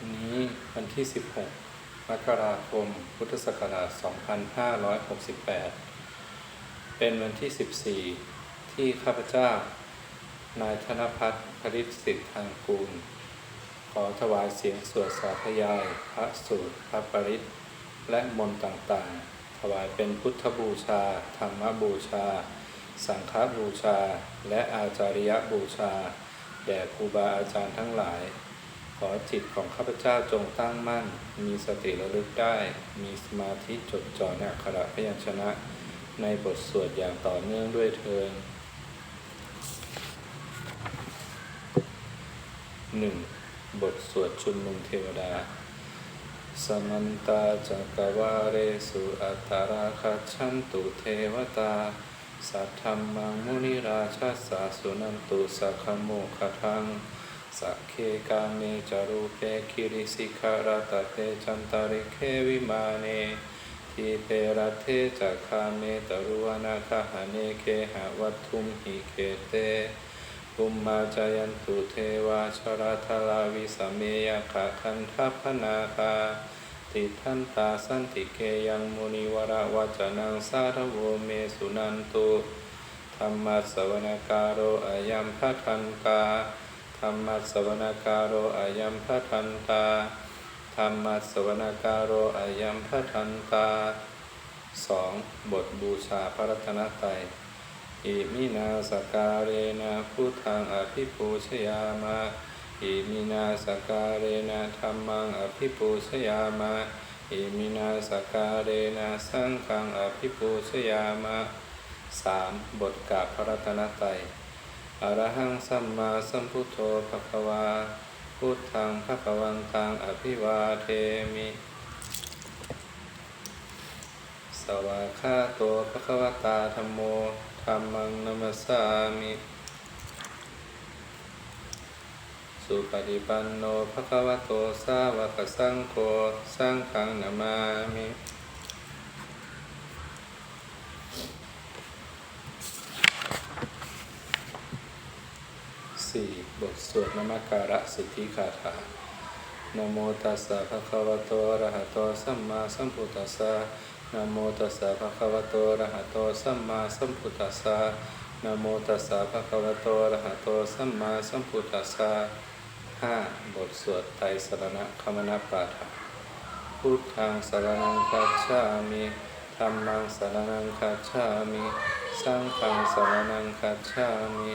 บัดนี้วันที่ 16 มกราคม พุทธศักราช 2568 เป็นวันที่ 14 ที่ข้าพเจ้า นายธนพัฒน์ผลิตสิทธิ์ทางกูล ขอถวายเสียงสวดสาธยาย พระสูตร พระปริตและมนต์ต่างๆ ถวายเป็นพุทธบูชา ธรรมบูชา สังฆบูชา และอาจาริยบูชา แด่ครูบาอาจารย์ทั้งหลาย ขอจิตของข้าพเจ้าจงตั้งมั่น มีสติระลึกได้ มีสมาธิจดจ่อในอักขระพยัญชนะ ในบทสวดอย่างต่อเนื่องด้วยเทินหนึ่งบทสวดชุมนุมเทวดา สมันตาจักวาเรสุอัตตาราคัจฉันตุเทวตา สัทธรรมังมุนิราชาสาสุนันตุสักโมคทัง สักเคกาเมจารุเปคิริสิกขาราตเตจันตาริเควิมาเนทีเปรเทจักคาเมตรุวนาคหาเนเคหาวัตถุมหิเคเตปุมมาจายันตุเทวาชราธลาวิสเมยขะคันทัพนาคาติทันตาสันติเกยังมุนิวราวจนังสารโวเมสุนันตุธรรมสวนการโรอายัมพัทันตา ธรรมัสวนการโรอายัมพัทันตาธรรมัสวนการโรอายัมพัทันตาสองบทบูชาพระรัตนตรัยอิมินาสการเรนะพุทธังอภิปูชยามะอิมินาสการเรนะธรรมังอภิปูชยามะอิมินาสการเรนะสังฆังอภิปูชยามะสามบทกาพระรัตนตรัย อรหังสัมมาสัมพุทโธภควา พุทธังภควันตังอภิวาเทมิ สวากขาโตภควตาธรรมโมธรรมังนัมสสามิ สุปฏิปันโนภควโตสาวกสังโฆสังฆังนามามิ สี่บทสวดนมัการะสิทธิคาถานะโมตัสสะภะคะวะโตอะระหะโตสัมมาสัมพุทธัสสะนะโมตัสสะภะคะวะโตอะระหะโตสัมมาสัมพุทธัสสะนะโมตัสสะภะคะวะโตอะระหะโตสัมมาสัมพุทธัสสะห้าบทสวดไตรสรณะคมนปาฐะพุทธังสรณังคัจฉามิธัมมังสรณังคัจฉามิ สังฆังสรณังคัจฉามิ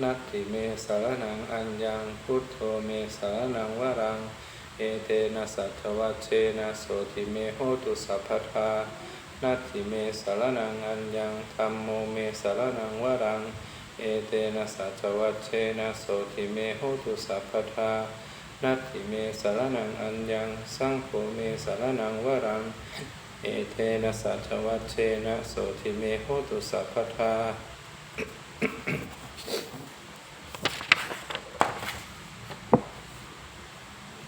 นัตติเมสารนังอัญญังพุทโธเมสารนังวรัง เอเตนะสัทวัชเชนะโสติเมโหตุสัพพทานัตติเมสารนังอัญญังธรรมโมเมสารนังวรัง เอเตนะสัจวัชเชนะโสติเมโหตุสัพพทานัตติเมสารนังอัญญังสังโฆเมสารนังวรัง เอเตนะสัจวัชเชนะโสติเมโหตุสัพพทา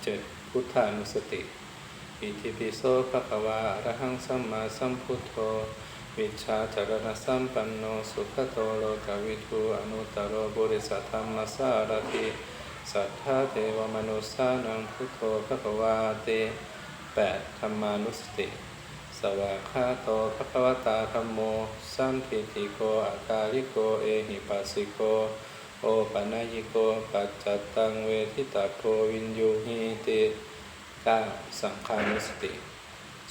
เจ็ดพุท ธานุสติ อิติปิโสภะคะวาระหังสัมมาสัมพุทโธ วิชาจารณสัมปันโนสุขโตโลกวิทูอนุตตรโรบุริสธรรมสารติสัทธาเทวมนุสานังพุทโธภะคะวาเตแปดธรรมานุสติสวากขาโตภะคะวตาธรรมโม สันทิติโกอาการิโกเอหิปัสสิโกโอปัญญิโกปัจจตตังเวทิตาโพวินยูหิติ เก้าสังฆานุสติ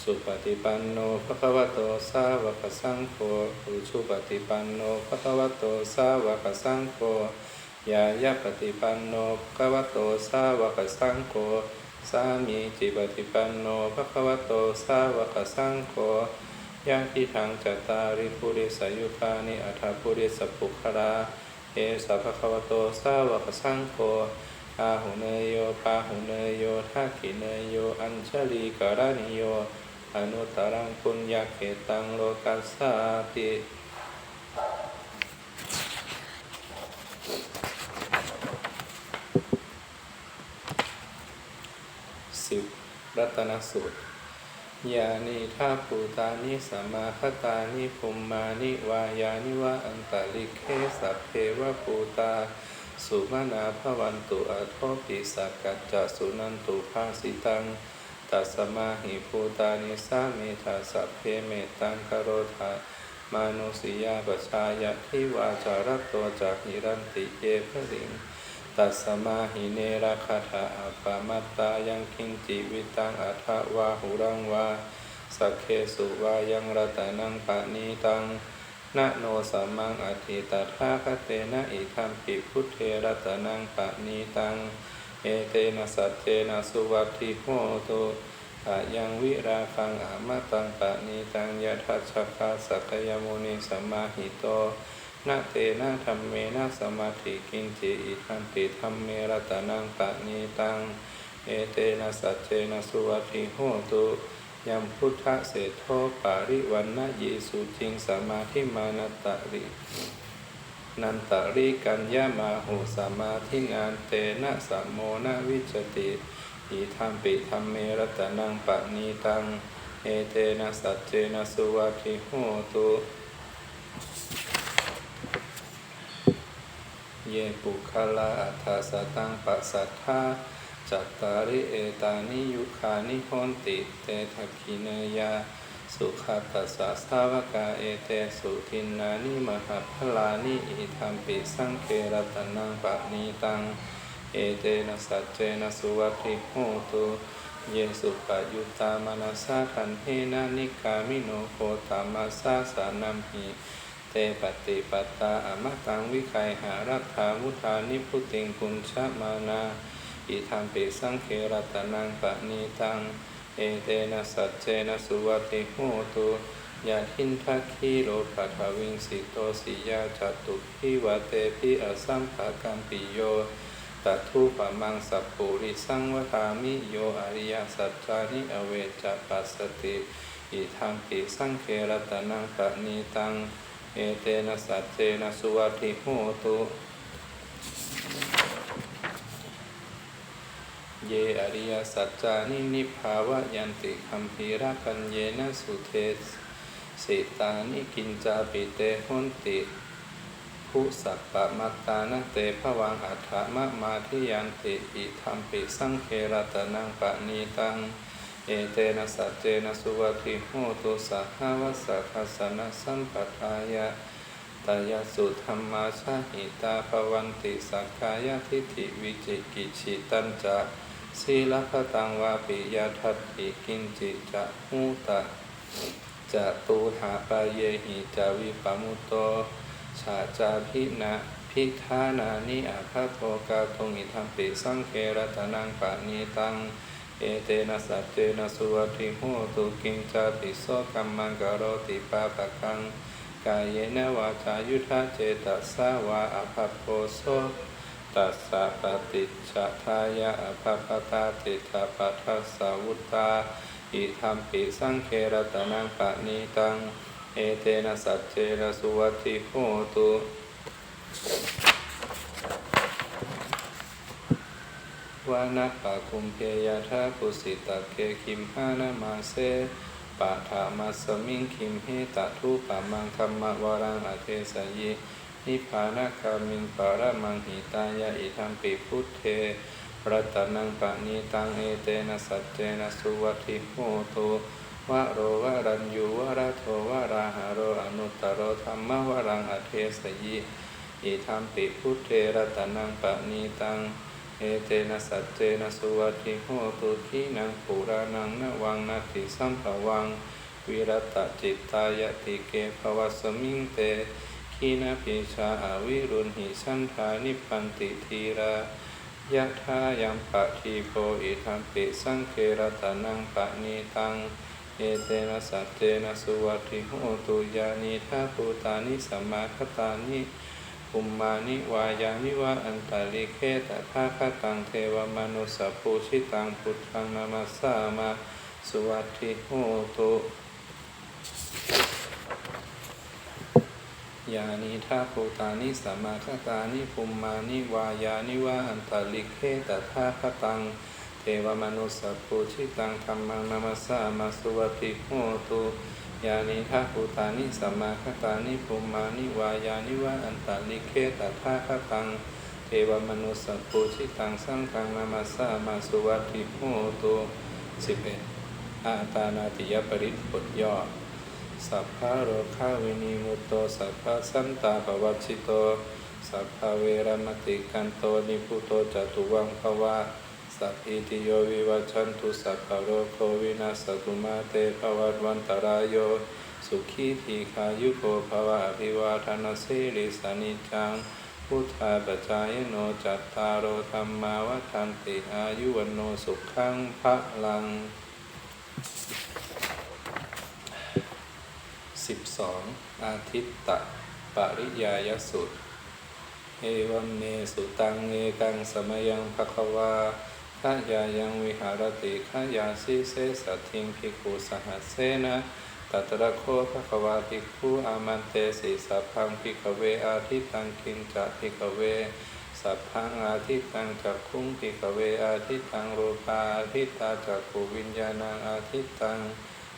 สุปฏิปันโนภะคะวะโตสาวกสังโฆอุชุปฏิปันโนภะคะวะโตสาวกสังโฆยายาปฏิปันโนภะคะวะโตสาวกสังโฆสามีจิปฏิปันโนภะคะวะโตสาวกสังโฆยังทิทังจตตาริปุริสายุคานิอัฏฐปุริสปุคลาเอสะภะคะวะโตสาวกสังโฆ อาหุเนยโยปาหุเนยโยทักขิเนยโย อัญชลีกรณิโย อนุตตรังปุญญาเขตังโลกัสสาติสิบรัตนสูตรยานิท่าปูตานิสัมมาคตานิภูมมานิวายานิวะอันตาลิเคสัพเพวะปูตา สุมานาภวันตุอัทโทปิสักกัจจสุนันตุภาสิตังตัสมาหิภูตานิสามิทาสัพเพเมตังคโรธามานุสิยาปชายะทิวาจารัตโตจากหิรันติเยภริงตัสมาหิเนราคาถาอัปปมัตตายังคิงจิวิตังอัทวาหุรังวาสักเคสุวายังรัตนังปะนีตัง นะโนสัมมังอธิตถาคเตนะอิทัมปิพุทเทรัตนังปะนีตัง เอเตนะสัจเจนะสุวัตถิโหตุอะยังวิราคังอามะตังปะนีตังยะทัชคาสักยมุนีสัมมาหิโตนะเตนะธรรมเมนะสมาธิกินจิอิทัมปิธรรมเมรัตนังปะนีตัง เอเตนะสัจเจนะสุวัตถิโหตุ ยัมพุทธเศโทปาริวันนะเยสุจิงสมาธิมานตะรินันตะริกัญญามาหุสมาธิงานเตนะสัมโมนะวิจติอิทัมปิธรรมเมรัตนังปะนีตัง เอเตนะสัจเจนะสุวัติโหตุเยปุคลาอัฏฐสตังปัสสัทธา จัตตาริเอตานิยุคานิโหนติเตทักขิเนยา สุขัตตัสสะสาวกาเอเตสุทินนานิมหาพลานิอิทัมปิสังเครตนังปะนีตัง เอเตนะสัจเจนะสุวัติโหตุเยสุปยุตตามนัสสะทันเทนะนิกามิโนโคตามาสาสานัมหิเตปฏิปตาอมตังวิไคหารัตถามุทานิพุติงกุญชมานา อิทัมปิสังเครตนังปะนีตัง เอเตนะสัจเจนะสุวัติโหตุยาทินทักขีโลปัทวิงสิโตสิยาจตุพิวเตพิอสัมภากัมปิโยตัทุปะมังสัพปุริสังวทามิโยอริยสัจจานิอเวจปัสสติอิทัมปิสังเครตนังปะนีตัง เอเตนะสัจเจนะสุวัติโหตุ เยอริยสัจจานินิพพาวะยันติคัมภีระปัญเยนะสุเทสิตานิกินจาปิเตหุนติผู้สัพปะมัตตานะเตภวังอัฏฐมะมาทิยันติอิทัมปิสังเครตนังปะนีตัง เอเตนะสัจเจนะสุวัติโหตุสัหาวสัคสนะสัมปทายะตายาสุธรรมาชาหิตาภวันติสักกายทิฏฐิวิจิกิจิตันจะ ศีลพตังวาปิยทัตถิกินจิจะหูตะจะตูหาปเยหิจาวิปมุตโตชาจาพินะพิธานานิอาภาโภกาทงอิทัมปิสังเครตนังปะนีตัง เอเตนะสัจเจนะสุวัติโหตุกิงจาปิโสกัมมังกโรติปาปะกังกายเยนะวาจายุทธาเจตัสสาวาอภัพโพโส ตัสสะปฏิจจทายะอภัพตาติถาปัทัสสาวุตตาอิทัมปิสังเครตนังปะนีตัง เอเตนะสัจเจนะสุวัติโหตุวานะปะคุมเพยาทาปุสิตะเคคิมหานามาเซปะถามัสมิงคิมเฮตะทุปะมังคัมมะวรังอเทสยย นิพพานะคามิงปาระมังหิตายะอิทัมปิพุทเทรัตนังปะนีตังเอเตนะสัจเจนะสุวัติโหตุวะโรวะรัญยูวะระโทวะราหะโรอนุตตโรธรรมวรังอเทสยยอิทัมปิพุทเทรัตนังปะนีตังเอเตนะสัจเจนะสุวัติโหตุทีนังปุรานังนวังนาติสัมภวังวิรัตจิตตายติเกภวสมิงเต ขีนาปิชาอาวิรุณหิสันธานิพันติทีรายะทายังปะทีโพอิทัมปิสังเครตานังปะนีตัง เอเตนะสัจเจนะสุวัติโหตุยานิทาภูตานิสัมมาคตานิภูมมานิวายานิวะอันตาลิเคตถาคตังเทวมนุสสพปูชิตังพุทธังนามัสสามา สุวัติโหตุ ยานิทาภูตานิสัมมาคตานิภูมมานิวายานิวาอันตลิเคตถาคตัง เทวมนุสสพปูชิตังธรรมังนามัสสามาสุวัติโหตุยานิทาภูตานิสัมมาคตานิภูมมานิวายานิวาอันตลิเคตถาคตัง เทวมนุสสพปูชิตังสังฆังนามัสสามาสุวัติโหตุสิบเอ็ดอาตานาติยปริบทย่อ สัพพะโรคาวินิมุตโต สัพพะสันตาปวัชิโต สัพพะเวรมติกันโตนิพุโตจตุวังภวะสัพพิติโยวิวัชันตุสัพพะโรโควินาสตุมาเตภวัตวันตรายโย สุขีทีขายุโกภวะอภิวาทนาสิริสนิจังพุทธาปจายโนจัตตารโอธรรมาวัฏันติอายุวันโนสุขังพระลัง 12 อาทิตตะปริยายสุตเอวัมเนสุตังเอกังสมยังภควาขายายังวิหารติขายาสิเสสัตถิงภิกุสหัสเสนะตัตระโคภควาภิกขุอามันเตสิสัพพังภิกเวอาทิตังกินจะภิกเว สัพพังอาทิตังจักขุงภิกเวอาทิตังรูปาอาทิตาจักขูวิญญาณังอาทิตัง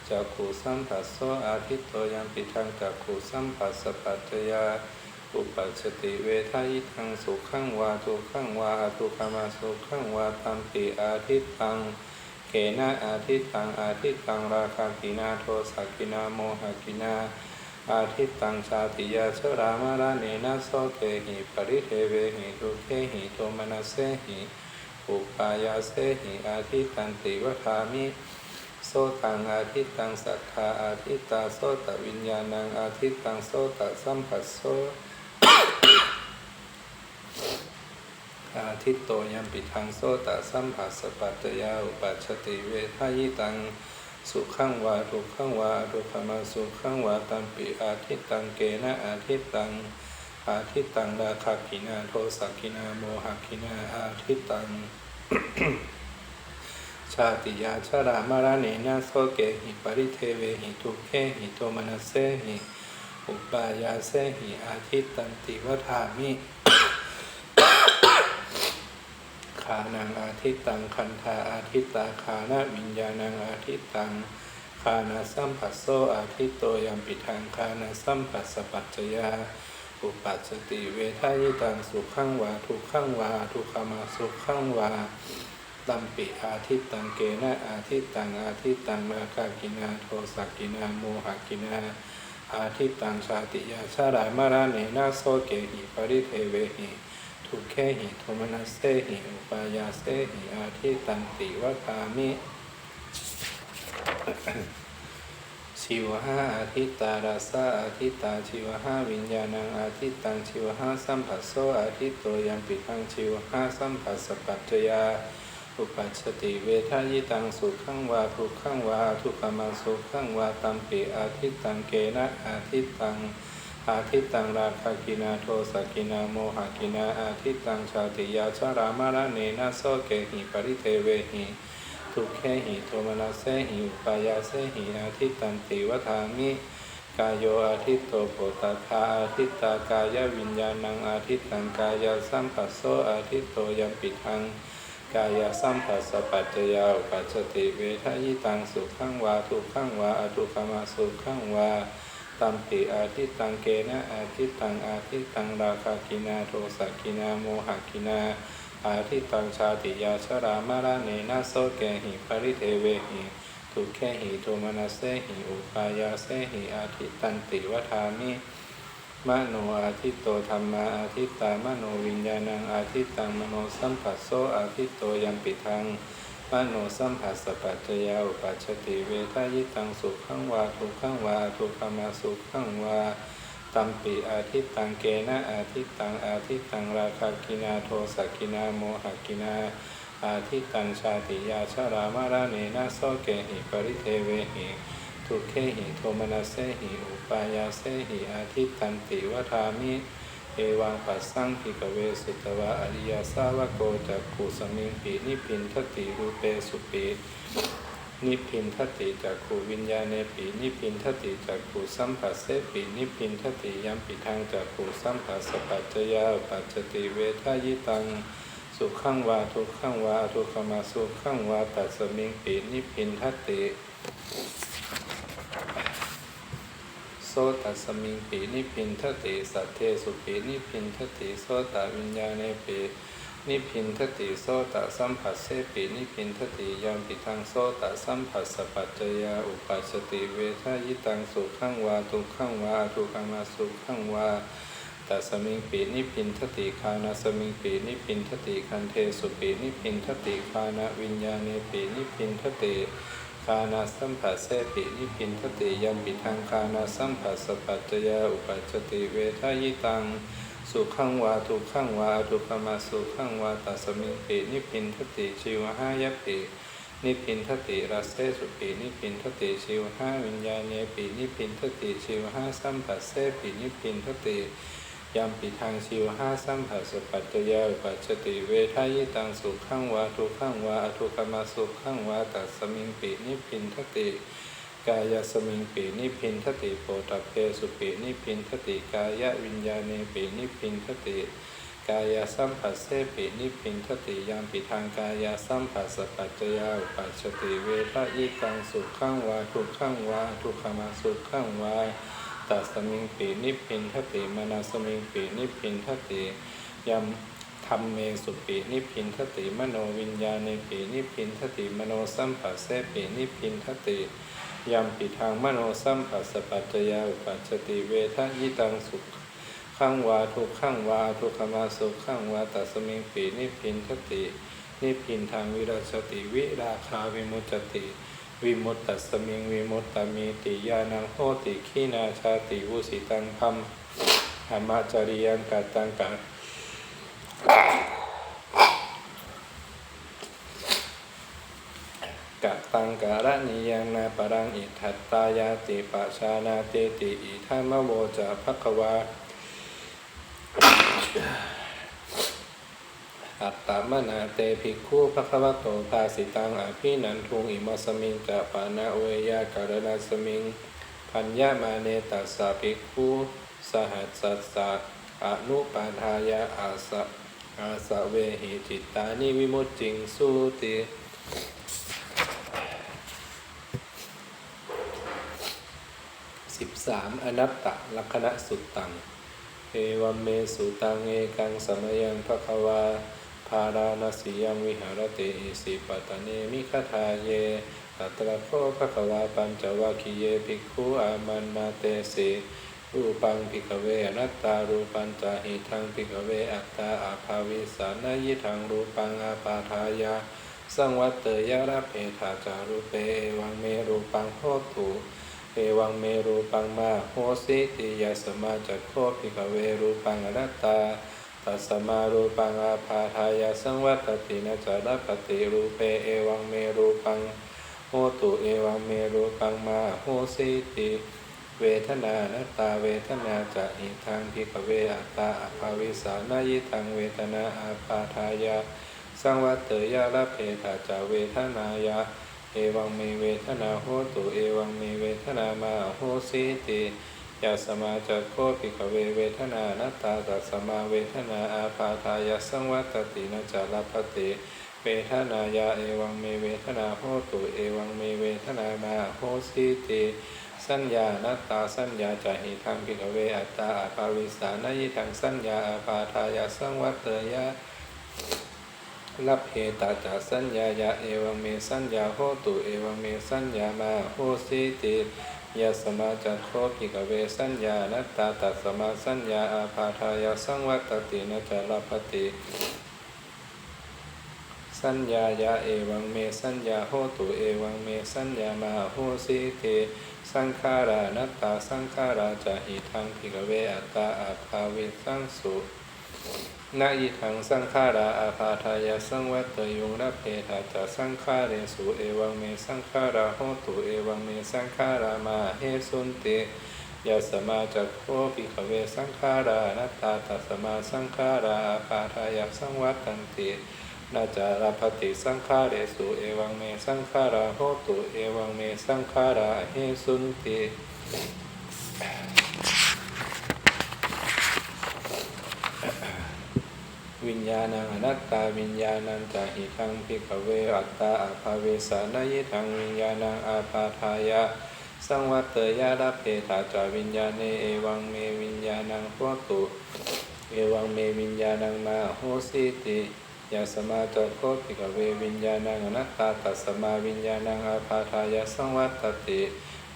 จักขุสัมผัสโสอาทิตโตยังปิทังจักขุสัมผัสสปัจจยาอุปัชติเวทายิทังสุขังวาทุขังวาอทุกขมาสุขังวาตัมปิอาทิตตังเกนะอาทิตตังอาทิตตังราคากินาโทสักินาโมหกินา อาทิตตังชาติยาชรามาราเนนะโสเกหิปริเทเวหิทุเคหิโทมนัสเสหิอุปายาเสหิอาทิตตันติวทามิ โสตังอาทิตังสัทธาอาทิตาโสตวิญญาณังอาทิตังโสตสัมผัสโสอาทิตโตยัมปิทังโสตสัมผัสสปัตตยาอุปัชติเวทายิตังสุขังวาทุกขังวาทุกขมาสุขังวาตัมปิอาทิตังเกนะอาทิตังอาทิตังราคากินาโทสักกินาโมหกินาอาทิตัง ชาติยาชรามารเนนะโสเกหิปริเทเวหิทุเคหิโทมนัสเสหิอุปายาเสหิอาทิตตันติวทามิขานังอาทิตตังคันธาอาทิตตาขานะวิญญาณังอาทิตตังคานาสัมผัสโสอาทิตโตยัมปิทังคานาสัมผัสสปัจจยาอุปัชติเวทายตังสุขังวาทุกขังวาทุกขมาสุขังวา ตัมปิอาทิตตังเกนะอาทิตตังอาทิตตังราคากินาโทสักกินาโมหกินาอาทิตตังชาติยาชารามาราเนนะโสเกหิปริเทเวหิทุเคหิโทมนัสเสหิอุปายาเสหิอาทิตตังติวคามิชิวหาอาทิตตาราสาอาทิตตาชิวหาวิญญาณังอาทิตตังชิวหาสัมผัสโสอาทิตโตยัมปิทังชิวหาสัมผัสสะปัจจยา อุปัชติเวทายิตังสุขังวาทุกขังวาทุกขมังสุขังวาตัมปิอาทิตตังเกนะอาทิตตังอาทิตตังราคากินาโทสกินาโมหกินาอาทิตตังชาติยาชรามารเนนะโสเกหิปริเทเวหิทุกแคหิโทมนัสเสหิอุปายาเสหิอาทิตตันติวทามิกายโยอาทิตโตโพตทาอาทิตตากายวิญญาณังอาทิตตังกายสัมผัสโสอาทิตโตยัมปิทัง กายสัมผัสปัจจยาปัชชติเวทยิตังสุขังวาทุกขังวาอทุกขมาสุขังวาตัมปิอาทิตตังเกนะอาทิตตังอาทิตตังราคากินาโทสักินาโมหกินาอาทิตตังชาติยาชรามาราเนนะโสเกหิปริเทเวหิทุกแค่หิโทมนัสเสหิอุปายาเสหิอาทิตตันติวทามิ มโนอาทิตโตธรรมาอาทิตตามโนวิญญาณังอาทิตตังมโนสัมผัสโสอาทิตโตยัมปิทังมโนสัมผัสสปัจจยาอุปัชติเวทายิตังสุขังวาทุกขังวาทุกขมาสุขังวาตัมปิอาทิตตังเกนะอาทิตตังอาทิตตังราคากินาโทสกินาโมหกินาอาทิตตังชาติยาชรามาราเนนะโสเกหิปริเทเวหิ ทุเขหิโทมนัสเสหิอุปายาเสหิอาทิตตันติวทามิเอวังปัสสังพิกเวสุตวะอริยสาวกโกจักขุสมิงปีนิพินทติรูเปสุปีนิพินทติจักขูวิญญาณเนปีนิพินทติจักขูสัมผัสเสปีนิพินทติยามปิทางจักขูสัมผัสสปัจจยาปัจจติเวทายตังสุขังวาทุขังวาทุขมาสุขังวาตัสสมิงปีนิพินทติ สตัสมิงปีนิพินทติสัทเทสุปีนิพินทติโสตวิญญาณเปีนิพินทติโสตสัมผัสเสปีนิพินทติยามปิทางโสตสัมผัสสะปัจจยาอุปัชชติเวทายตังสุขังวาทุขังวาทุกขมาสุขังวาตัสมิงปีนิพินทติคานาสมิงปีนิพินทติคันเทสุปีนิพินทติคานาวิญญาณเปีนิพพินทติ คานาสัมผัสเสปินิพินทติยมปิทางคานาสัมผัสสปัจจยาอุปัชชติเวทายิตัง สุขังวาทุกขังวาทุกขมาสุขังวาตัสมิปีนิพินทติชิวหายปินิพินทติรัสเสสุปีนิพินทติชิวหาวิญญาณเนปีนิพินทติชิวหาสัมผัสเสปินิพพินทติ ยามปิทางชิวห้าสัมผัสสะปัจจยาอุปัจจติเวทายตังสุขังวาทุกขังวาอทุกมาสุขังวาตัสสมิงปินิพินทติกายสมิงปีนิพินทติโปตเพสุปีนิพินทติกายวิญญาเนปีนิพินทติกายสัมผัสเสปีนิพินทติยามปิทางกายสัมผัสสะปัจจยาอุปัจจติเวทายตังสุขังวาทุกขังวาทุกขมาสุขังวา ตัสมิงปีนิพินทติมานาสมิงปีนิพินทติยัมธรรมเมสุปีนิพินทติมโนวิญญาณปีนิพินทติมโนสัมผัสเสปีนิพินทติยัมปิทางมโนสัมผัสสปัจจยาอุปัจจติเวทยิตังสุขขังวาทุกขังวาทุกขมาสุขังวาตัสมิงปีนิพินทตินิพินทางวิรัชติวิราคาวิมุจติ วิมุตตัสมิงวิมุตตมีติยานังโหติขีนาชาติวุสิตังพัมธรรมจริยังกัตตังกักะตังการณิยังนาปรังอิทัตตายาติปัชานาเตติอิทัมโวจะภควา อัตตมนาเตภิกขุภควโตภาสิตังอภินันทุงอิมัสมิงจะปานาเวยาการณาสมิง พัญญามาเนตัสสะภิกขุสหัสสัสสะอนุปาทายาอาสะอาสะเวหิจิตตานิวิมุตติงสุติสิบสามอนัตตลักษณะสุตตัง เอวัมเมสุตังเอกังสมยังภควา ภาราณสียังวิหารติอิสิปตะเนมิคทาเยตัตระโคภควาปัญจวัคคีเยภิกขุอามันนาเตสิรูปังภิกเวอนัตตารูปัญจหิทังภิกเวอัตตาอาภาวิสานายิทังรูปังอาปาทายาสังวัตเตยะระเพทาจารุเปวังเมรูปังโหตุเอวังเมรูปังมาโหสิติยาสมาจัตโคภิกเวรูปังอนัตตา ตัสสมารูปังอาภาทายาสังวัตตินะจารปฏิรูเปเอวังเมรูปังโหตุเอวังเมรูปังมาโหสิติเวทนานัตตาเวทนาจะอิทังพิกเวอัตตาอภาวิสานายิทังเวทนาอาภาทายาสังวัตเตยะละเพทาจาเวทนายาเอวังเมเวทนาโหตุเอวังเมเวทนามาโหสิติ ยาสมาจักโคปิกเวเวทนานัตตาตัสสมาเวทนาอาภาทายาสังวัตตินจารปติเวทนายาเอวังเมเวทนาโหตุเอวังเมเวทนามาโหสิติสัญญานัตตาสัญญาจหิทังพิกเวอัตตาอาภาวิสานยิทังสัญญาอาภาทายาสังวัตเตยะลับเหตาจาสัญญายาเอวังเมสัญญาโหตุเอวังเมสัญญามาโหสิติ ยาสมาจัตโคปิกเวสัญญานัตตาตัสสมาสัญญาอาภาทายาสังวัตตินะจารปติสัญญายาเอวังเมสัญญาโหตุเอวังเมสัญญามาโหสิติสังขารานัตตาสังขาราจะหิทังพิกเวอัตตาอาภาวิสังสุ นาอิทังสังขาราอาภาทายาสังวัตยุงระเพทาจะสังขาเรสุเอวังเมสังขาราโหตุเอวังเมสังขารามาเฮสุนติยาสมาจักโคปิขเวสังขารานัตตาตัสมาสังขาราอาภาทายาสังวัตตันตินาจาราปฏิสังขาเรสุเอวังเมสังขาราโหตุเอวังเมสังขาราเฮสุนติ วิญญาณังอนัตตาวิญญาณังจาหิทังพิกเวอัตตาอาภาเวสานยิทังวิญญาณังอาปาทายะ สังวัตเตยาลัพเพธาจาวิญญาณเอวังเมวิญญาณังโหตุเอวังเมวิญญาณังมาโหสิติยาสมาจโคติกเววิญญาณังอนัตตาตัสมาวิญญาณังอาภาทายะสังวัตติ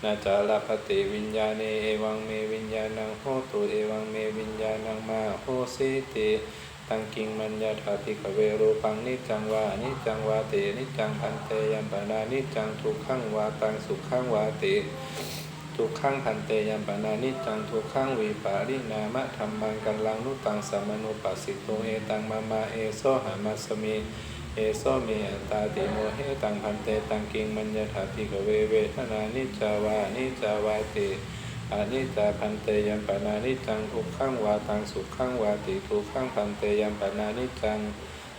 นาจาลปติวิญญาณเอวังเมวิญญาณังโหตุเอวังเมวิญญาณังมาโหสิติ ตังกิงมัญญาธาติกเวรูปังนิจังวานิจังวาตินิจังพันเตยัมปนานิจังทุกขังวาตังสุขังวาติทุกขังพันเตยัมปนานิจังทุกขังวิปารินามะธรรมังกัลลังนุตังสัมมนุปัสสิโตเอตังมามาเอโซหามัสมิเอโซเมอัตตาติโมเหตังพันเตตังกิงมัญญาถาติกเวเวทนานิจจาวานิจจาวาติ อานิจจาพันเตยัมปนานิจจังทุกขังวาตังสุขังวาติทุกขังพันเตยัมปนานิจจัง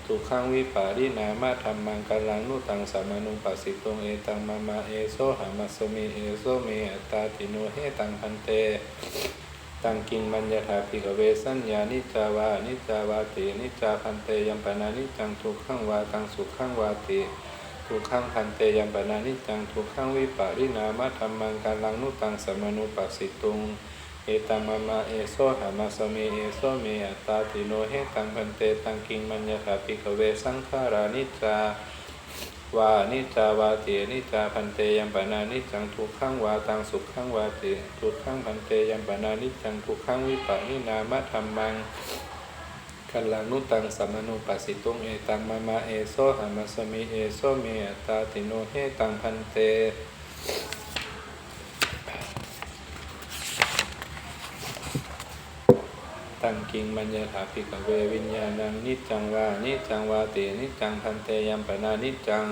ทุกขังวิปารินามะธรรมังกัลลังนุตังสัมมานุปัสสิโตเอตังมามาเอโซหามัสมิเอโซเมอัตตาติโนเฮตังพันเตตังกิงมัญญาถาภิกเวสัญญานิจาวานิจาวาตินิจจาพันเตยัมปนานิจจังทุกขังวาตังสุขังวาติ ทุกขังพันเตยัมปนานิจังทุกขังวิปารินามะธรรมังกัลลังนุตังสัมานุปัสสิตุงเอตังมามาเอโซหามาสเมเอโซเมอัตตาติโนเฮตังพันเตตังกิงมัญญาถาภิกเวสังขารานิจจาวานิจจาวาตินิจจาพันเตยัมปนานิจังทุกขังวาตังสุขังวาติทุกขังพันเตยัมปนานิจังทุกขังวิปัสสินามะธรรมัง กัลลานุตังสัมมนุปัสสิตุงเอตังมามาเอโซหามาสมิเอโซเมตาติโนเฮตังพันเตตังกิงมัญญาถาภิกเววิญญาณังนิจจังวานิจจังวาตินิจจังพันเตยัมปนานิจจัง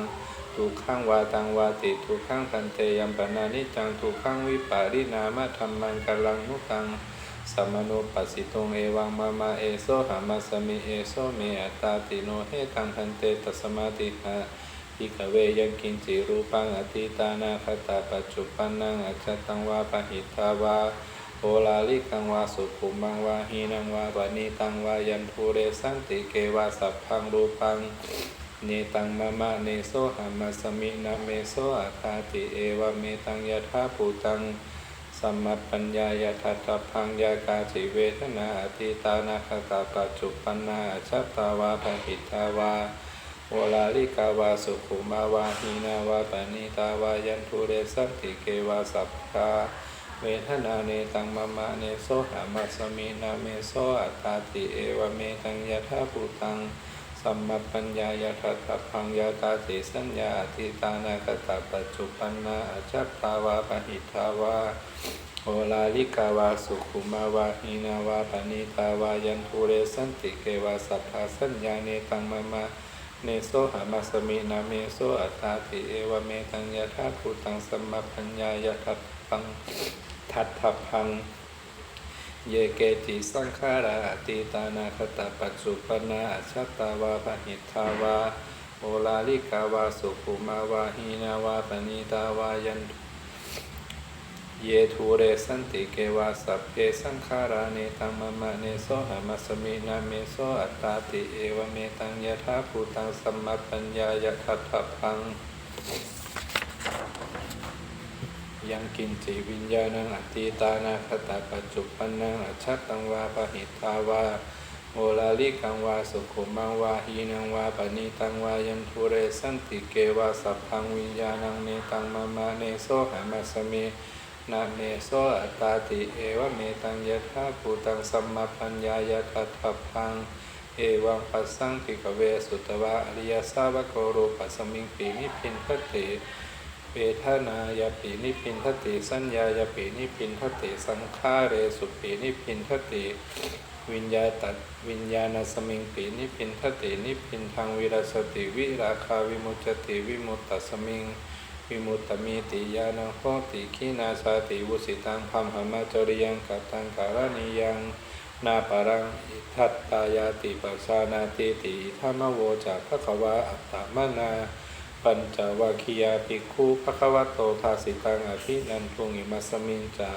ทุกขังวาตังวาติทุกขังพันเตยัมปนานิจจังทุกขังวิปารินามะธรรมังกัลลังนุตัง สัมโนปัสสิตุงเอวังมามาเอโซหามาสมิเอโซเมอัตตาติโนเฮตังพันเตตัสมาติหะภิกเวยังกินจิรูปังอติตานาคตาปัจจุปันนังอจตังวาปะหิตาวาโอลาลิกังวาสุขุมังวาหีนังวาปณีตังวายันทูเรสันติเกวาสัพพังรูปังเนตังมะมะเนโซหามาสมินาเมโซอาคาติเอวเมตังยะธาภูตัง สัมมัปปัญญายะทัตพังยากาจิเวทนาอติตานาคตาปัจจุปันนาชัตตาวาภหิตาวาโอลาลิกาวาสุขุมาวาหีนาวาปณิตาวายันทุเรสันติเกวาสัพพาเวทนาเนตังมะมะเนโสหามัสมินาเมโสอัตตาติเอวเมตังยะธาภูตัง สัมมปัญญายะทัตพังยากาติสัญญาอธิตานาคตาปัจจุปันนาอจัตตาวาปหิทาวาโอลาลิกาวาสุขุมาวาหีนาวาปณิตาวายันทุเรสันติเกวาสัพพาสัญญาเนตังมะมะเนโสหามัสมินาเมโสอัตตาติเอวเมตังยะธาภูตังสัมมาปัญญายะทัตพังทัตถพัง เยเกติสังขาราติตานาคตาปัจจุปนาอัจฉตาวาปหิทาวาโอลาลิกาวาสุขุมาวาหีนาวาปณิตาวายันตุเยทูเรสันติเกวาสัพเพสังขาราเนตังมะมะเนโสหามัสมินาเมโสอัตตาติเอวเมตังยะธาภูตังสัมมาปัญญายะทัตถพัง ยังกินจิวิญญาณังอติตานาคตาปัจจุปันนังอัจฉตังวาปะหิตาวาโอลาลิกังวาสุขุมังวาหีนังวาปณิตังวายันทุเรสันติเกวาสัพพังวิญญาณังเนตังมะมะเนโสหามัสมินาเมโสอัตตาติเอวเมตังยะธาภูตังสัมมาปัญญายะทัตถพังเอวังปัสสังปิกเวสุตวะอริยสาวกโรปัสสมิงปีนิพพินทติ เวทนายาปีนิพินทติสัญญายาปีนิพินทติสังขาเรสุปีนิพินทติวิญญาตัดวิญญาณสมิงปีนิพินทตินิพินทางวิรัสติวิราคาวิมุจติวิมุตตสมิงวิมุตตมีติยานังโหติขีนาสาติวุสิตังพัมหมาจริยังกัตตังการณียังนาปรังอิทัตตายาติปัสานาติติธรรมโวจากพระวาอัตตมนา ปัญจวัคคียาภิกขุภควโตภาสิตังอภินันทุงอิมัสสมิงจา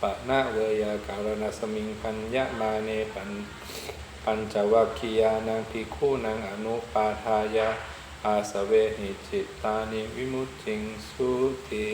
ปะนาเวยาการณสมิงพัญญมาเนปันปัญจวัคคียานังภิกขุนังอนุปาทายาอาสเวหิจิตตานิวิมุตติงสุติ